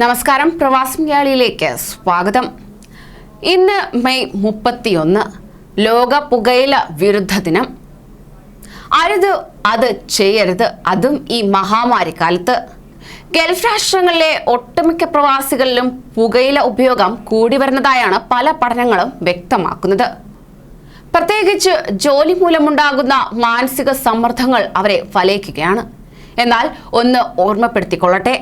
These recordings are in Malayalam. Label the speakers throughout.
Speaker 1: നമസ്കാരം. പ്രവാസ് മലയാളിയിലേക്ക് സ്വാഗതം. ഇന്ന് മെയ് മുപ്പത്തിയൊന്ന് ലോക പുകയില വിരുദ്ധ ദിനം. അരുത് അത് ചെയ്യരുത് അതും ഈ മഹാമാരി കാലത്ത് ഗൾഫ് രാഷ്ട്രങ്ങളിലെ ഒട്ടുമിക്ക പ്രവാസികളിലും പുകയില ഉപയോഗം കൂടി വരുന്നതായാണ് പല പഠനങ്ങളും വ്യക്തമാക്കുന്നത്. പ്രത്യേകിച്ച് ജോലി മൂലമുണ്ടാകുന്ന മാനസിക സമ്മർദ്ദങ്ങൾ അവരെ വലയിക്കുകയാണ് എന്നാൽ ഒന്ന് ഓർമ്മപ്പെടുത്തിക്കൊള്ളട്ടെ.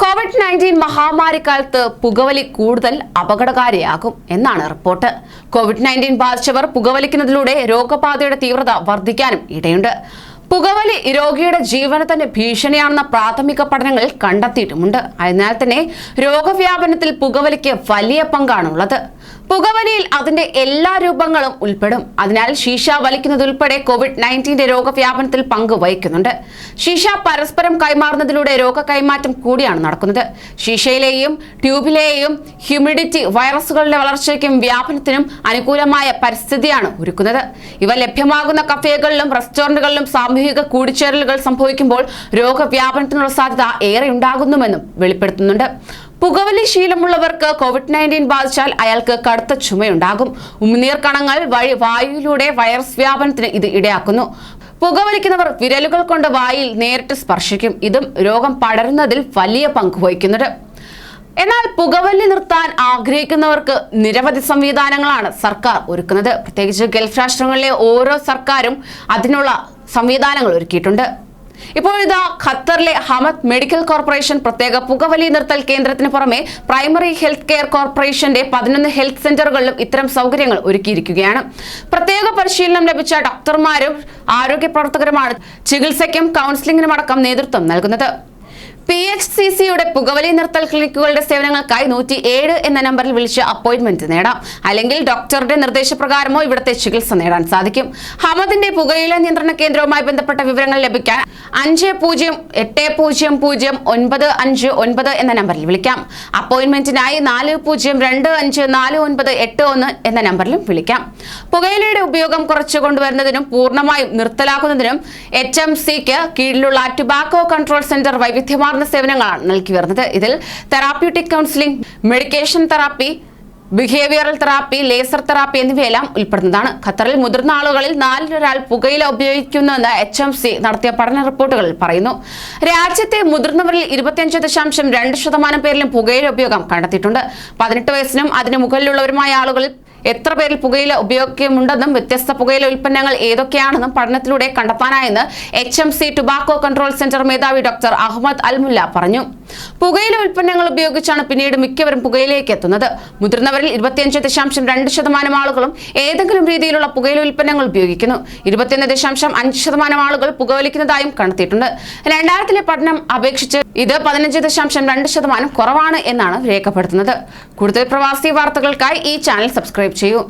Speaker 1: കോവിഡ് നയന്റീൻ മഹാമാരി കാലത്ത് പുകവലി കൂടുതൽ അപകടകാരിയാകും എന്നാണ് റിപ്പോർട്ട്. കോവിഡ് നയന്റീൻ ബാധിച്ചവർ പുകവലിക്കുന്നതിലൂടെ രോഗബാധയുടെ തീവ്രത വർദ്ധിക്കാനും ഇടയുണ്ട്. പുകവലി രോഗിയുടെ ജീവന് തന്നെ ഭീഷണിയാണെന്ന പ്രാഥമിക പഠനങ്ങൾ കണ്ടെത്തിയിട്ടുമുണ്ട്. അതിനാൽ തന്നെ രോഗവ്യാപനത്തിൽ പുകവലിക്ക് വലിയ പങ്കാണുള്ളത്. പുകവലിയിൽ അതിന്റെ എല്ലാ രൂപങ്ങളും ഉൾപ്പെടും. അതിനാൽ ശീഷ വലിക്കുന്നതുൾപ്പെടെ കോവിഡ് നയന്റീന്റെ രോഗവ്യാപനത്തിൽ പങ്ക് വഹിക്കുന്നുണ്ട്. ശീഷ പരസ്പരം കൈമാറുന്നതിലൂടെ രോഗ കൈമാറ്റം കൂടിയാണ് നടക്കുന്നത്. ശീഷയിലെയും ട്യൂബിലെയും ഹ്യൂമിഡിറ്റി വൈറസുകളുടെ വളർച്ചയ്ക്കും വ്യാപനത്തിനും അനുകൂലമായ പരിസ്ഥിതിയാണ് ഒരുക്കുന്നത്. ഇവ ലഭ്യമാകുന്ന കഫേകളിലും റെസ്റ്റോറന്റുകളിലും സാമൂഹിക കൂടിച്ചേരലുകൾ സംഭവിക്കുമ്പോൾ രോഗവ്യാപനത്തിനുള്ള സാധ്യത ഏറെ ഉണ്ടാകുന്നുവെന്നും വെളിപ്പെടുത്തുന്നുണ്ട്. പുകവലി ശീലമുള്ളവർക്ക് കോവിഡ് നയന്റീൻ ബാധിച്ചാൽ അയാൾക്ക് കടുത്ത ചുമയുണ്ടാകും. ഉമിനീർ കണങ്ങൾ വഴി വായുവിലൂടെ വൈറസ് വ്യാപനത്തിന് ഇത് ഇടയാക്കുന്നു. പുകവലിക്കുന്നവർ വിരലുകൾ കൊണ്ട് വായിൽ നേരിട്ട് സ്പർശിക്കും. ഇതും രോഗം പടരുന്നതിൽ വലിയ പങ്ക് വഹിക്കുന്നുണ്ട്. എന്നാൽ പുകവലി നിർത്താൻ ആഗ്രഹിക്കുന്നവർക്ക് നിരവധി സംവിധാനങ്ങളാണ് സർക്കാർ ഒരുക്കുന്നത്. പ്രത്യേകിച്ച് ഗൾഫ് രാഷ്ട്രങ്ങളിലെ ഓരോ സർക്കാരും അതിനുള്ള സംവിധാനങ്ങൾ ഒരുക്കിയിട്ടുണ്ട്. ഇപ്പോൾ ഇതാ ഖത്തറിലെ ഹമദ് മെഡിക്കൽ കോർപ്പറേഷൻ പ്രത്യേക പുകവലി നിർത്തൽ കേന്ദ്രത്തിന് പുറമെ പ്രൈമറി ഹെൽത്ത് കെയർ കോർപ്പറേഷന്റെ പതിനൊന്ന് ഹെൽത്ത് സെന്ററുകളിലും ഇത്തരം സൗകര്യങ്ങൾ ഒരുക്കിയിരിക്കുകയാണ്. പ്രത്യേക പരിശീലനം ലഭിച്ച ഡോക്ടർമാരും ആരോഗ്യ പ്രവർത്തകരുമാണ് ചികിത്സയ്ക്കും കൗൺസിലിംഗിനും അടക്കം നേതൃത്വം നൽകുന്നത്. പി എച്ച് സി സിയുടെ പുകവലി നിർത്തൽ ക്ലിനിക്കുകളുടെ സേവനങ്ങൾക്കായി നൂറ്റി ഏഴ് എന്ന നമ്പറിൽ വിളിച്ച് അപ്പോയിന്റ്മെന്റ് നേടാം. അല്ലെങ്കിൽ ഡോക്ടറുടെ നിർദ്ദേശപ്രകാരമോ ഇവിടുത്തെ ചികിത്സ നേടാൻ സാധിക്കും. ഹമദിന്റെ പുകയില നിയന്ത്രണ കേന്ദ്രവുമായി ബന്ധപ്പെട്ട വിവരങ്ങൾ ലഭിക്കാൻ അഞ്ച് പൂജ്യം എട്ട് പൂജ്യം പൂജ്യം ഒൻപത് അഞ്ച് ഒൻപത് എന്ന നമ്പറിൽ വിളിക്കാം. അപ്പോയിൻമെന്റിനായി നാല് പൂജ്യം രണ്ട് അഞ്ച് നാല് ഒൻപത് എട്ട് ഒന്ന് എന്ന നമ്പറിലും വിളിക്കാം. പുകയിലയുടെ ഉപയോഗം കുറച്ചു കൊണ്ടുവരുന്നതിനും പൂർണമായും നിർത്തലാക്കുന്നതിനും എച്ച് എം സിക്ക് കീഴിലുള്ള ടുബാക്കോ കൺട്രോൾ സെന്റർ വൈവിധ്യമാർന്ന സേവനങ്ങളാണ് നൽകി വരുന്നത്. ഇതിൽ therapeutic counselling medication therapy behavioural therapy laser therapy എന്നിവയെല്ലാം ഉൾപ്പെടുന്നതാണ്. ഖത്തറിൽ മുതിർന്ന ആളുകളിൽ നാലിലൊരാൾ പുകയില ഉപയോഗിക്കുന്നുവെന്ന് എച്ച് എം സി നടത്തിയ പഠന റിപ്പോർട്ടുകളിൽ പറയുന്നു. രാജ്യത്തെ മുതിർന്നവരിൽ ഇരുപത്തിയഞ്ച് ദശാംശം രണ്ട് ശതമാനം പേരിലും പുകയില ഉപയോഗം കണ്ടെത്തിയിട്ടുണ്ട്. പതിനെട്ട് വയസ്സിനും അതിന് മുകളിലുള്ളവരുമായ ആളുകളിൽ എത്ര പേരിൽ പുകയില ഉപയോഗമുണ്ടെന്നും വ്യത്യസ്ത പുകയില ഉൽപ്പന്നങ്ങൾ ഏതൊക്കെയാണെന്നും പഠനത്തിലൂടെ കണ്ടെത്താനായെന്ന് H M C tobacco control centre മേധാവി ഡോക്ടർ അഹമ്മദ് അൽമുല്ല പറഞ്ഞു. പുകയില ഉൽപ്പന്നങ്ങൾ ഉപയോഗിച്ചാണ് പിന്നീട് മിക്കവരും പുകയിലേക്ക് എത്തുന്നത്. മുതിർന്നവരിൽ ഇരുപത്തിയഞ്ച് ദശാംശം രണ്ട് ശതമാനം ആളുകളും ഏതെങ്കിലും രീതിയിലുള്ള പുകയില ഉൽപ്പന്നങ്ങൾ ഉപയോഗിക്കുന്നു. ഇരുപത്തിയൊന്ന് ദശാംശം അഞ്ച് ശതമാനം ആളുകൾ പുകവലിക്കുന്നതായും കണ്ടെത്തിയിട്ടുണ്ട്. രണ്ടായിരത്തിലെ പഠനം അപേക്ഷിച്ച് ഇത് പതിനഞ്ച് ദശാംശം രണ്ട് ശതമാനം കുറവാണ് എന്നാണ് രേഖപ്പെടുത്തുന്നത്. കൂടുതൽ പ്രവാസി വാർത്തകൾക്കായി ഈ ചാനൽ സബ്സ്ക്രൈബ് ചെയ്യൂ.